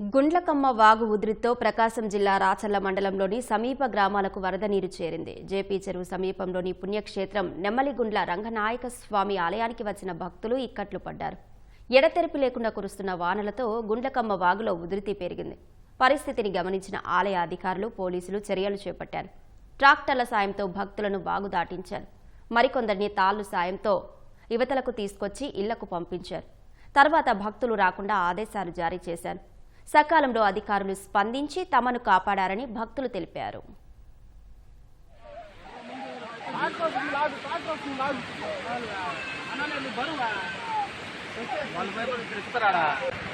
గుండ్లకమ్మ వాగు ఉధృతితో ప్రకాశం జిల్లా రాచర్ల మండలంలోని సమీప గ్రామాలకు వరద నీరు చేరింది. జేపీ చెరువు సమీపంలోని పుణ్యక్షేత్రం నెమ్మలిగుండ్ల రంగనాయక స్వామి ఆలయానికి వచ్చిన భక్తులు ఇక్కట్లు పడ్డారు. ఎడతెరిపి లేకుండా కురుస్తున్న వానలతో గుండ్లకమ్మ వాగులో ఉధృతి పెరిగింది. పరిస్థితిని గమనించిన ఆలయ అధికారులు పోలీసులు చర్యలు చేపట్టారు. ట్రాక్టర్ల సాయంతో భక్తులను వాగు దాటించారు. మరికొందరిని తాళ్ళు సాయంతో యువతలకు తీసుకొచ్చి ఇళ్ళకు పంపించారు. తర్వాత భక్తులు రాకుండా ఆదేశాలు జారీ చేశారు. సకాలంలో అధికారులు స్పందించి తమను కాపాడారని భక్తులు తెలిపారు. వాళ్ళు